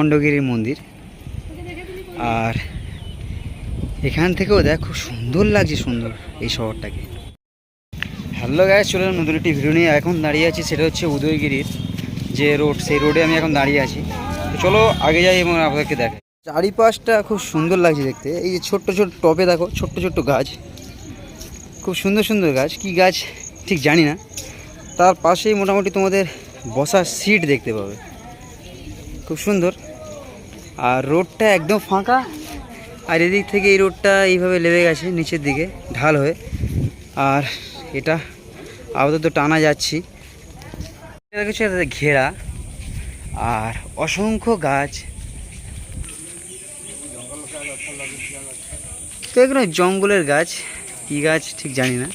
খণ্ডগিরির মন্দির। আর এখান থেকেও দেখ, খুব সুন্দর লাগছে সুন্দর এই শহরটাকে। হ্যালো গায়ে চলে নতুন একটি ভিডিও নিয়ে। এখন দাঁড়িয়ে আছি, সেটা হচ্ছে উদয়গিরির যে রোড সেই রোডে আমি এখন দাঁড়িয়ে আছি। চলো আগে যাই এবং আপনাদেরকে দেখাই। চারিপাশটা খুব সুন্দর লাগছে দেখতে। এই যে ছোট্ট ছোট্ট টবে দেখো, ছোট্ট ছোট্ট গাছ। খুব সুন্দর সুন্দর গাছ। কি গাছ? ঠিক জানি না। তার পাশেই মোটামুটি তোমাদের বসার সিট দেখতে পাবে। খুব সুন্দর। আর রোডটা একদম ফাঁকা। আর এদিক থেকে এই রোডটা এইভাবে লেবে গেছে, নিচের দিকে ঢাল হয়ে। আর এটা আপাতত টানা যাচ্ছি। কিছু ঘেরা। আর অসংখ্য গাছ। তো এগুলো জঙ্গলের গাছ। কী গাছ ঠিক জানি না।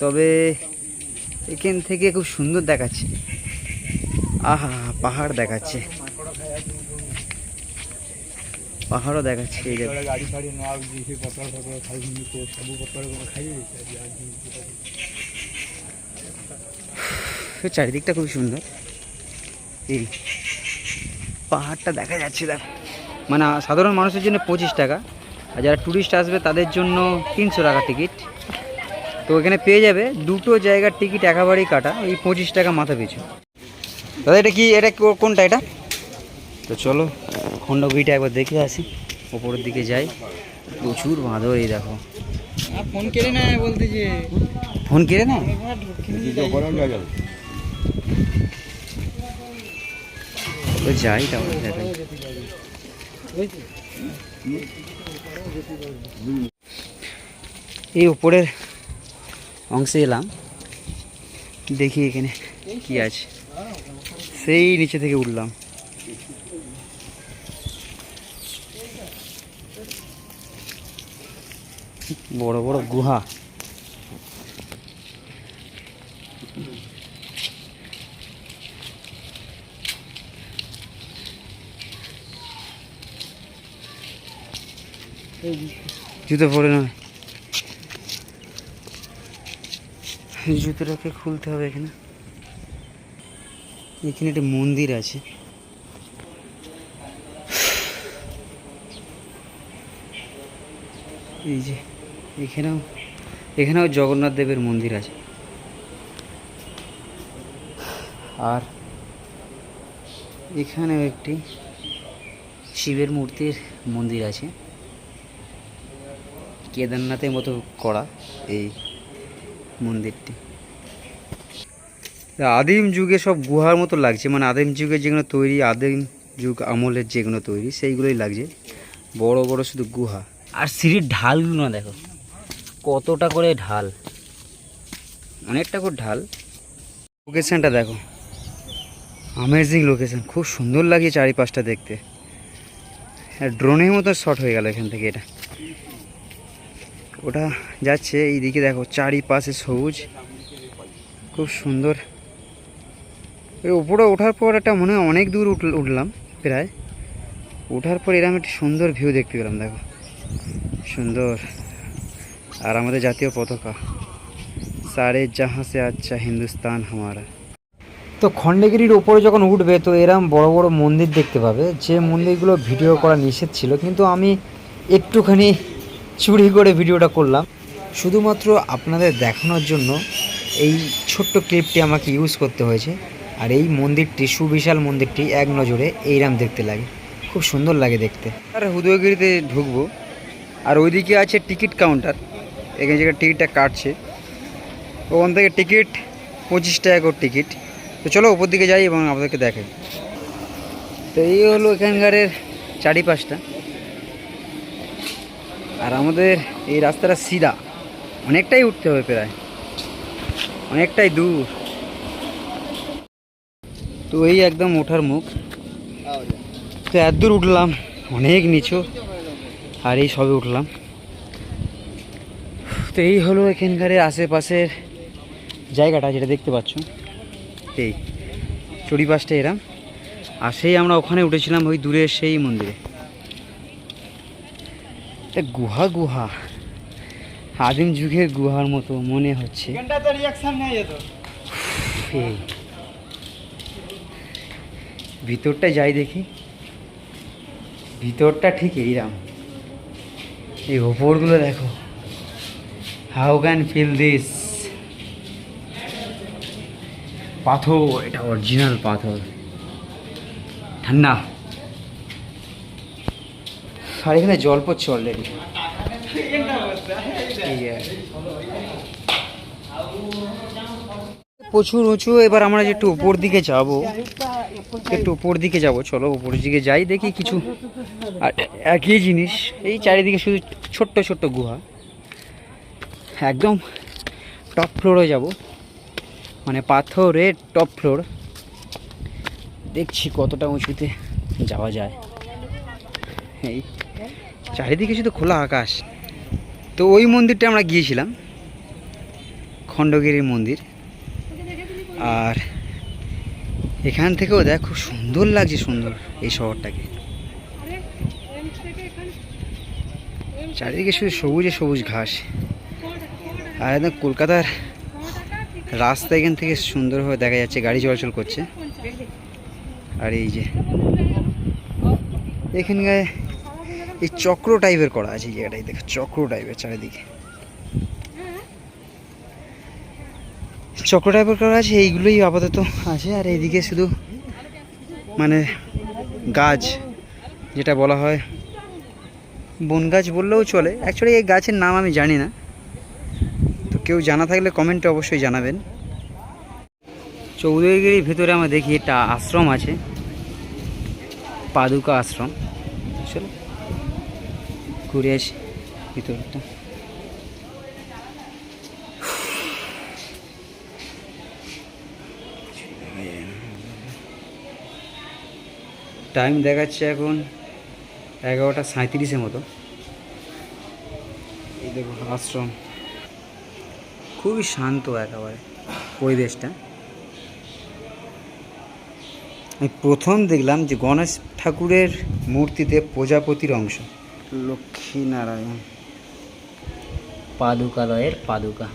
তবে এখান থেকে খুব সুন্দর দেখাচ্ছে। আহা, পাহাড় দেখাচ্ছে। পাহাড়ও দেখাচ্ছে এই জায়গায় ଗାଡ଼ି ଫାଡ଼ି ନ ଆଉଛି ସେ ପତ୍ର ଫତ୍ର ଖାଇଛନ୍ତି କୋ ସବୁ ପତ୍ର ଖାଇବେ তো চারিদিকটা খুব সুন্দর এই পাহাড়টা দেখা যাচ্ছে দেখ মানে সাধারণ মানুষের জন্য পঁচিশ টাকা আর যারা ট্যুরিস্ট আসবে তাদের জন্য তিনশো টাকা টিকিট তো এখানে পেয়ে যাবে দুটো জায়গার টিকিট একেবারেই কাটা ওই পঁচিশ টাকা মাথা পিছু দাদা এটা কি এটা কো- কোনটা এটা তো চলো খণ্ডগিরিটা একবার দেখে আসি। ওপরের দিকে যাই। প্রচুর বাঁদর এই দেখো। ফোন কেড়ে নেয় বলতে যে। ফোন কেড়ে না তো যাই তাহলে দেখাই এই উপরের অংশে এলাম। দেখি এখানে কি আছে। সেই নিচে থেকে উঠলাম। বড় বড় গুহা। জুতো পরে নয় জুতোটাকে খুলতে হবে এখানে। এখানে একটা মন্দির আছে। এই যে, এখানেও এখানেও জগন্নাথ দেবের মন্দির আছে। আর এখানেও একটি শিবের মূর্তির মন্দির আছে। কেদারনাথের মতো করা এই মন্দিরটি। আদিম যুগে সব গুহার মতো লাগছে মানে আদিম যুগে যেগুলো তৈরি, আদিম যুগ আমলের যেগুলো তৈরি, সেইগুলোই লাগছে। বড় বড় শুধু গুহা। আর সিঁড়ির ঢালগুলো না দেখো, কতটা করে ঢাল। অনেকটা করে ঢাল। লোকেশানটা দেখো। আমেজিং লোকেশান খুব সুন্দর লাগে চারিপাশটা দেখতে। ড্রোনের মতো শট হয়ে গেল এখান থেকে এটা। ওটা যাচ্ছে এইদিকে দেখো, চারিপাশে সবুজ। খুব সুন্দর। এই উপরে ওঠার পর একটা মনে হয় অনেক দূর উঠল- উঠলাম প্রায়। ওঠার পর এরকম একটা সুন্দর ভিউ দেখতে পেলাম, দেখো। সুন্দর। আর আমাদের জাতীয় পতাকা। সারে জাহাঁ সে আচ্ছা হিন্দুস্তান হামারা। তো খণ্ডগিরির ওপরে যখন উঠবে তো এরম বড় বড় মন্দির দেখতে পাবে। যে মন্দিরগুলো ভিডিও করা নিষেধ ছিল কিন্তু আমি একটুখানি চুরি করে ভিডিওটা করলাম। শুধুমাত্র আপনাদের দেখানোর জন্য এই ছোট্ট ক্লিপটি আমাকে ইউজ করতে হয়েছে। আর এই মন্দিরটি সুবিশাল মন্দিরটি এক নজরে এইরাম দেখতে লাগে। খুব সুন্দর লাগে দেখতে। আর উদয়গিরিতে ঢুকবো। আর ওইদিকে আছে টিকিট কাউন্টার। এখানে যেখানে টিকিটটা কাটছে। ওখান থেকে টিকিট পঁচিশ টাকা করে টিকিট। তো চলো ওপর দিকে যাই এবং আপনাদেরকে দেখাই। তো এই হলো এখানকারের চারিপাশটা। আর আমাদের এই রাস্তাটা সিধা। অনেকটাই উঠতে হবে প্রায়। অনেকটাই দূর। তো এই একদম ওঠার মুখ। তো এত দূর উঠলাম, অনেক নিচু। আর এই সবে উঠলাম। তো এই হলো এখানকার আশেপাশের জায়গাটা যেটা দেখতে পাচ্ছ। এই চড়িপাশটা এরাম আর সেই আমরা ওখানে উঠেছিলাম ওই দূরে সেই মন্দিরে। এটা গুহা গুহা। আদিম যুগের গুহার মতো মনে হচ্ছে। ভিতরটা যাই দেখি। ভিতরটা ঠিক এইরাম এই ওপরগুলো দেখো। হাউ ক্যান ফিল দিস পাথর, এটা অরিজিনাল পাথর। ঠান্ডা। আর এখানে জল পড়ছে অলরেডি প্রচুর উঁচু, এবার আমরা একটু উপর দিকে যাব। একটু উপর দিকে যাব, চলো উপর দিকে যাই, দেখি কিছু আর একই জিনিস। এই চারিদিকে শুধু ছোট্ট ছোট্ট গুহা। একদম টপ ফ্লোরে যাব। মানে পাথরের টপ ফ্লোর। দেখছি কতটা উঁচুতে যাওয়া যায়। এই চারিদিকে শুধু খোলা আকাশ। তো ওই মন্দিরটা আমরা গিয়েছিলাম। খণ্ডগিরির মন্দির। আর এখান থেকেও দেখ, খুব সুন্দর লাগছে সুন্দর এই শহরটাকে। চারিদিকে শুধু সবুজে সবুজ ঘাস। আর একদম কলকাতার রাস্তা এখান থেকে সুন্দরভাবে দেখা যাচ্ছে, গাড়ি চলাচল করছে। আর এই যে এখানকার এই চক্র টাইপের করা আছে এই জায়গাটাই দেখো, চক্র টাইপের চারিদিকে। চক্র টাইপের করা আছে, এইগুলোই আপাতত আছে। আর এইদিকে শুধু মানে গাছ, যেটা বলা হয় বন গাছ বললেও চলে। অ্যাকচুয়ালি এই গাছের নাম আমি জানি না। তো কেউ জানা থাকলে কমেন্টে অবশ্যই জানাবেন। চৌধুরীগিরির ভিতরে আমরা দেখি একটা আশ্রম আছে। পাদুকা আশ্রম। চলো ঘুরে আসি ভিতরটা। টাইম দেখাচ্ছে এখন এগারোটা সাঁত্রিশের মতো। এই দেখো আশ্রম। খুবই শান্ত একেবারে পরিবেশটা। আমি প্রথম দেখলাম যে গণেশ ঠাকুরের মূর্তিতে প্রজাপতির অংশ। লক্ষ্মী নারায়ণ পাদুকালয়ের পাদুকা।